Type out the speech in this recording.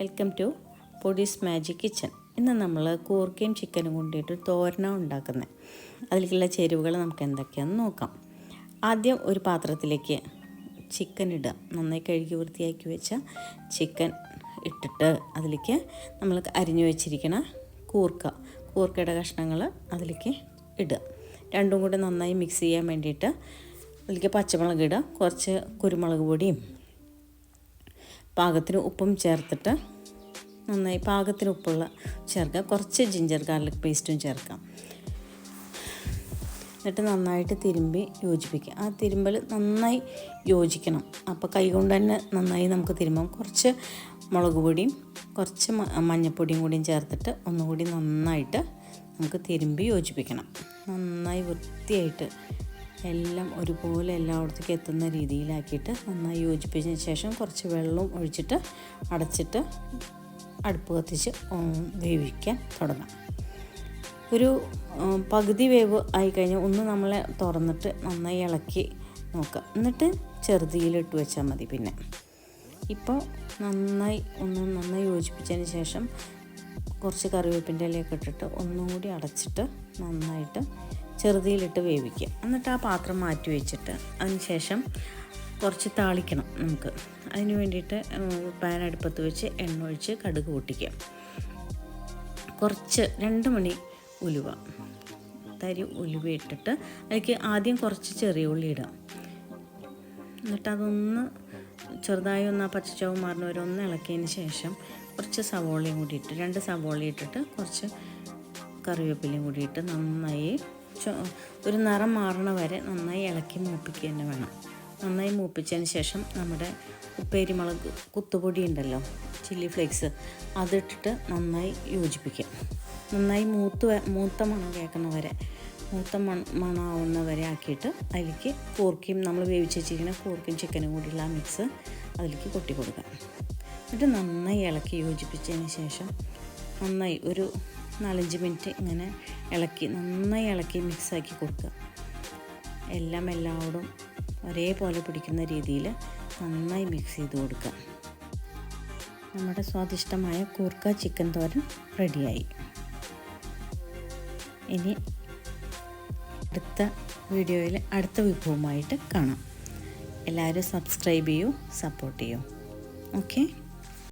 Welcome to Podees magic kitchen ഇന്ന് നമ്മൾ കൂർക്കയും ചിക്കനും കൊണ്ടിട്ട് തോരന ഉണ്ടാക്കുന്നത് അതിലേക്കുള്ള ചേരുവകൾ നമുക്ക് എന്തൊക്കെയാണെന്ന് നോക്കാം. ആദ്യം ഒരു പാത്രത്തിലേക്ക് ചിക്കൻ ഇടുക. നന്നായി കഴുകി വൃത്തിയാക്കി വെച്ച ചിക്കൻ ഇട്ടിട്ട് അതിലേക്ക് നമ്മൾ അരിഞ്ഞു വെച്ചിരിക്കണ കൂർക്ക. കൂർക്കയുടെ കഷ്ണങ്ങൾ അതിലേക്ക് ഇടുക. രണ്ടും കൂടി നന്നായി മിക്സ് ചെയ്യാൻ വേണ്ടിയിട്ട് അതിലേക്ക് പച്ചമുളക് ഇടുക. കുറച്ച് കുരുമുളക് പൊടിയും പാകത്തിന് ഉപ്പും ചേർത്തിട്ട് നന്നായി പാകത്തിന് ഉപ്പുള്ള ചേർക്കുക. കുറച്ച് ജിഞ്ചർ ഗാർലിക് പേസ്റ്റും ചേർക്കാം. എന്നിട്ട് നന്നായിട്ട് തിരുമ്പി യോജിപ്പിക്കുക. ആ തിരുമ്പൽ നന്നായി യോജിക്കണം. അപ്പോൾ കൈകൊണ്ട് തന്നെ നന്നായി നമുക്ക് തിരുമ്പാം. കുറച്ച് മുളക് പൊടിയും കുറച്ച് മഞ്ഞൾപ്പൊടിയും കൂടിയും ചേർത്തിട്ട് ഒന്നുകൂടി നന്നായിട്ട് നമുക്ക് തിരുമ്പി യോജിപ്പിക്കണം. നന്നായി വൃത്തിയായിട്ട് എല്ലാം ഒരുപോലെ എല്ലായിടത്തേക്കും എത്തുന്ന രീതിയിലാക്കിയിട്ട് നന്നായി യോജിപ്പിച്ചതിന് ശേഷം കുറച്ച് വെള്ളം ഒഴിച്ചിട്ട് അടച്ചിട്ട് അടുപ്പ് കത്തിച്ച് വേവിക്കാൻ തുടങ്ങാം. ഒരു പകുതി വേവ് ആയിക്കഴിഞ്ഞാൽ ഒന്ന് നമ്മൾ തുറന്നിട്ട് നന്നായി ഇളക്കി നോക്കുക. എന്നിട്ട് ചെറുതിയിലിട്ട് വെച്ചാൽ മതി പിന്നെ. ഇപ്പോൾ നന്നായി ഒന്ന് നന്നായി യോജിപ്പിച്ചതിന് ശേഷം കുറച്ച് കറിവേപ്പിന്റെ ഇലയൊക്കെ ഇട്ടിട്ട് ഒന്നും കൂടി അടച്ചിട്ട് നന്നായിട്ട് ചെറുതിയിലിട്ട് വേവിക്കുക. എന്നിട്ട് ആ പാത്രം മാറ്റി വെച്ചിട്ട് അതിന് ശേഷം കുറച്ച് താളിക്കണം നമുക്ക്. അതിന് വേണ്ടിയിട്ട് പാൻ അടുപ്പത്ത് വെച്ച് എണ്ണ ഒഴിച്ച് കടുക് പൊട്ടിക്കുക. കുറച്ച് രണ്ട് മണി ഉലുവ. തരി ഉലുവ ഇട്ടിട്ട് അതിലേക്ക് ആദ്യം കുറച്ച് ചെറിയ ഉള്ളി ഇടാം എന്നിട്ട് അതൊന്ന് ചെറുതായി ഒന്ന് ആ പച്ചച്ചവ് മാറിന് വരെ ഒന്ന് ഇളക്കിയതിന് ശേഷം കുറച്ച് സവോളയും കൂടി ഇട്ട് രണ്ട് സവോള ഇട്ടിട്ട് കുറച്ച് കറിവേപ്പിലയും കൂടി ഇട്ട് നന്നായി ഒരു നിറം മാറണ വരെ നന്നായി ഇളക്കി മൂപ്പിക്കുക തന്നെ വേണം. നന്നായി മൂപ്പിച്ചതിന് ശേഷം നമ്മുടെ ഉപ്പേരിമുളക് കുത്തുപൊടി ഉണ്ടല്ലോ ചില്ലി ഫ്ലേക്സ് അതിട്ടിട്ട് നന്നായി യോജിപ്പിക്കുക നന്നായി മൂത്ത് മൂത്ത മണം കേൾക്കുന്ന വരെ മൂത്ത മണ മണമാവുന്ന വരെ ആക്കിയിട്ട് അതിലേക്ക് കൂർക്കയും നമ്മൾ വേവിച്ച് വെച്ചിരിക്കുന്ന കൂർക്കയും ചിക്കനും കൂടിയുള്ള ആ മിക്സ് അതിലേക്ക് കൊട്ടി കൊടുക്കുക എന്നിട്ട് നന്നായി ഇളക്കി യോജിപ്പിച്ചതിന് ശേഷം നന്നായി ഒരു നാലഞ്ച് മിനിറ്റ് ഇങ്ങനെ ഇളക്കി നന്നായി ഇളക്കി മിക്സാക്കി കൊടുക്കുക. എല്ലാം എല്ലാവരും ഒരേപോലെ പിടിക്കുന്ന രീതിയിൽ നന്നായി മിക്സ് ചെയ്ത് കൊടുക്കുക. നമ്മുടെ സ്വാദിഷ്ടമായ കൂർക്ക ചിക്കൻ തോരൻ റെഡിയായി. ഇനി അടുത്ത വീഡിയോയിൽ അടുത്ത വിഭവമായിട്ട് കാണാം. എല്ലാവരും സബ്സ്ക്രൈബ് ചെയ്യൂ സപ്പോർട്ട് ചെയ്യൂ. ഓക്കെ?